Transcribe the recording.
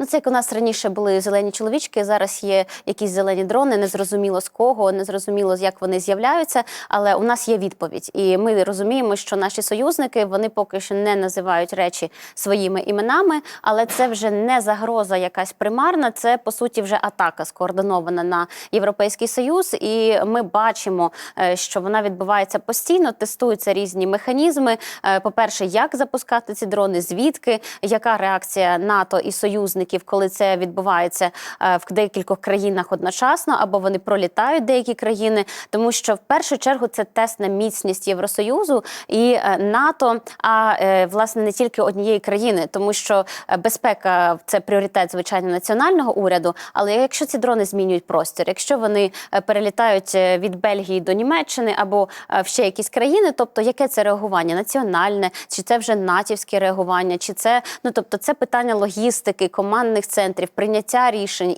Ну, це як у нас раніше були зелені чоловічки, зараз є якісь зелені дрони, незрозуміло з кого, незрозуміло, як вони з'являються, але у нас є відповідь. І ми розуміємо, що наші союзники вони поки що не називають речі своїми іменами, але це вже не загроза якась примарна, це по суті вже атака скоординована на Європейський Союз. І ми бачимо, е, що вона відбувається постійно, тестуються різні механізми. Е, По-перше, як запускати ці дрони, звідки, яка реакція НАТО і союзників, коли це відбувається е, в декількох країнах одночасно, або вони пролітають деякі країни, тому що в першу чергу це тест на міцність Євросоюзу і е, НАТО, а е, власне не тільки однієї країни, тому що безпека це пріоритет звичайно національного уряду. Але якщо ці дрони змінюють простір, якщо вони перелітають від Бельгії до Німеччини або в ще якісь країни, тобто яке це реагування? Національне, чи це вже натівське реагування, чи це ну тобто це питання логістики, командних центрів, прийняття рішень.